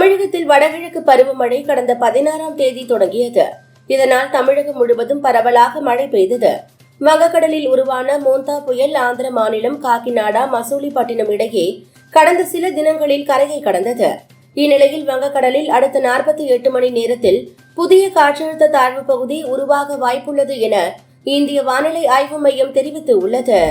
தமிழகத்தில் வடகிழக்கு பருவமழை கடந்த பதினாறாம் தேதி தொடங்கியது. இதனால் தமிழகம் முழுவதும் பரவலாக மழை பெய்தது. வங்கக்கடலில் உருவான மோந்தா புயல் ஆந்திர மாநிலம் காக்கிநாடா மசூலிப்பட்டினம் இடையே கடந்த சில தினங்களில் கரையை கடந்தது. இந்நிலையில் வங்கக்கடலில் அடுத்த நாற்பத்தி எட்டு மணி நேரத்தில் புதிய காற்றழுத்த தாழ்வு பகுதி உருவாக வாய்ப்புள்ளது என இந்திய வானிலை ஆய்வு மையம் தெரிவித்து உள்ளது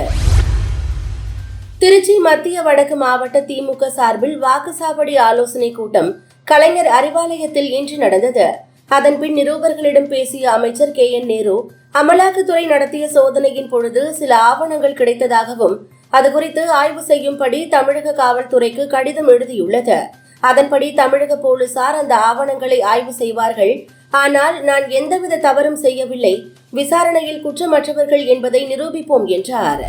திருச்சி மத்திய வடக்கு மாவட்ட திமுக சார்பில் வாக்குச்சாவடி ஆலோசனைக் கூட்டம் கலைஞர் அறிவாலயத்தில் இன்று நடந்தது. அதன்பின் நிருபர்களிடம் பேசிய அமைச்சர் கே என் நேரு அமலாக்கத்துறை நடத்திய சோதனையின் பொழுது சில ஆவணங்கள் கிடைத்ததாகவும் அது குறித்து ஆய்வு செய்யும்படி தமிழக காவல்துறைக்கு கடிதம் எழுதியுள்ளது. அதன்படி தமிழக போலீசார் அந்த ஆவணங்களை ஆய்வு செய்வார்கள். ஆனால் நான் எந்தவித தவறும் செய்யவில்லை. விசாரணையில் குற்றமற்றவர்கள் என்பதை நிரூபிப்போம் என்றார்.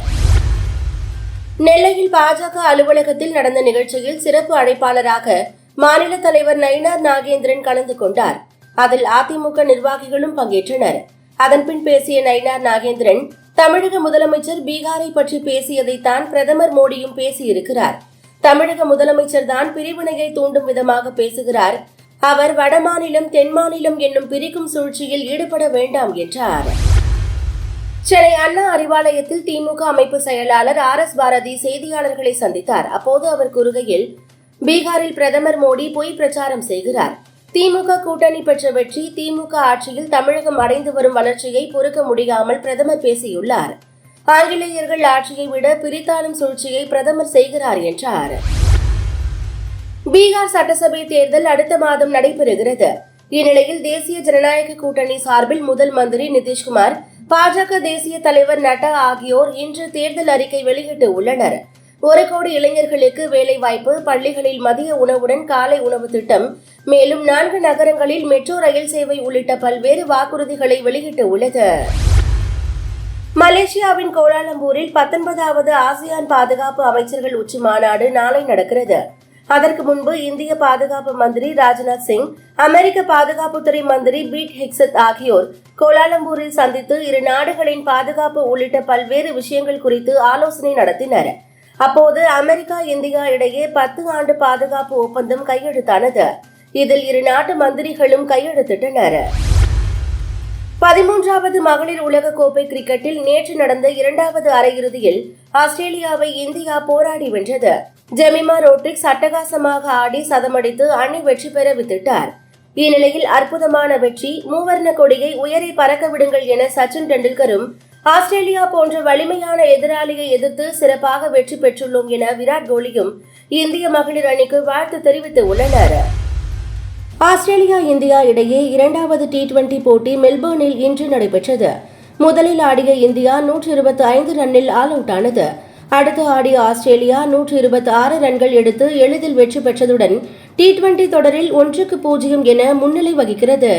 நெல்லையில் பாஜக அலுவலகத்தில் நடந்த நிகழ்ச்சியில் சிறப்பு அழைப்பாளராக மாநில தலைவர் நயினார் நாகேந்திரன் கலந்து கொண்டார். அதில் அதிமுக நிர்வாகிகளும் பங்கேற்றனர். அதன்பின் பேசிய நயினார் நாகேந்திரன் தமிழக முதலமைச்சர் பீகாரை பற்றி பேசியதைத்தான் பிரதமர் மோடியும் பேசியிருக்கிறார். தமிழக முதலமைச்சர் தான் பிரிவினையை தூண்டும் விதமாக பேசுகிறார். அவர் வடமாநிலம் தென்மாநிலம் என்னும் பிரிக்கும் சூழ்ச்சியில் ஈடுபட வேண்டாம் என்றார். சென்னை அண்ணா அறிவாலயத்தில் திமுக அமைப்பு செயலாளர் ஆர் எஸ் பாரதி செய்தியாளர்களை சந்தித்தார். அப்போது அவர் கூறுகையில் பீகாரில் பிரதமர் மோடி பொய் பிரச்சாரம் செய்கிறார். திமுக கூட்டணி பெற்ற வெற்றி திமுக ஆட்சியில் தமிழகம் அடைந்து வரும் வளர்ச்சியை பொறுக்க முடியாமல் பிரதமர் பேசியுள்ளார். ஆங்கிலேயர்கள் ஆட்சியை விட பிரித்தாளும் சூழ்ச்சியை பிரதமர் செய்கிறார் என்றார். பீகார் சட்டசபை தேர்தல் அடுத்த மாதம் நடைபெறுகிறது. இந்நிலையில் தேசிய ஜனநாயக கூட்டணி சார்பில் முதல் மந்திரி நிதிஷ்குமார் பாஜக தேசிய தலைவர் நட்டா ஆகியோர் இன்று தேர்தல் அறிக்கை வெளியிட்டு உள்ளனர். ஒரு கோடி இளைஞர்களுக்கு வேலைவாய்ப்பு பள்ளிகளில் மதிய உணவுடன் காலை உணவு திட்டம் மேலும் நான்கு நகரங்களில் மெட்ரோ ரயில் சேவை உள்ளிட்ட பல்வேறு வாக்குறுதிகளை வெளியிட்டு உள்ளது. மலேசியாவின் கோலாலம்பூரில் பத்தொன்பதாவது ஆசியான் பாதுகாப்பு அமைச்சர்கள் உச்சி மாநாடு நாளை நடக்கிறது. அதற்கு முன்பு இந்திய பாதுகாப்பு மந்திரி ராஜ்நாத் சிங் அமெரிக்க பாதுகாப்புத்துறை மந்திரி பீட் ஹெக்ஸத் ஆகியோர் கோலாலம்பூரில் சந்தித்து இரு நாடுகளின் பாதுகாப்பு உள்ளிட்ட பல்வேறு விஷயங்கள் குறித்து ஆலோசனை நடத்தினர். அப்போது அமெரிக்கா இந்தியா இடையே பத்து ஆண்டு பாதுகாப்பு ஒப்பந்தம் கையெழுத்தானது. இதில் இரு நாட்டு மந்திரிகளும் கையெழுத்திட்டனர். பதிமூன்றாவது மகளிர் உலக கோப்பை கிரிக்கெட்டில் நேற்று நடந்த இரண்டாவது அரையிறுதியில் ஆஸ்திரேலியாவை இந்தியா போராடி வென்றது. ஜெமிமா ரோட்ரிக்ஸ் அட்டகாசமாக ஆடி சதமடித்து அணி வெற்றி பெற வித்திட்டார். இந்நிலையில் அற்புதமான வெற்றி மூவர்ண கொடியை உயரை பறக்க விடுங்கள் என சச்சின் டெண்டுல்கரும் ஆஸ்திரேலியா போன்ற வலிமையான எதிராளியை எதிர்த்து சிறப்பாக வெற்றி பெற்றுள்ளோம் என விராட் கோலியும் இந்திய மகளிர் அணிக்கு வாழ்த்து தெரிவித்து உள்ளனர். ஆஸ்திரேலியா இந்தியா இடையே இரண்டாவது டி டுவெண்டி போட்டி மெல்போர்னில் இன்று நடைபெற்றது. முதலில் ஆடிய இந்தியா நூற்று இருபத்தி ஐந்து ரன்னில் ஆல் அவுட் ஆனது. அடுத்து ஆடிய ஆஸ்திரேலியா நூற்று இருபத்தி ஆறு ரன்கள் எடுத்து எளிதில் வெற்றி பெற்றதுடன் டி டுவெண்டி தொடரில் ஒன்றுக்கு பூஜ்ஜியம் என முன்னிலை வகிக்கிறது.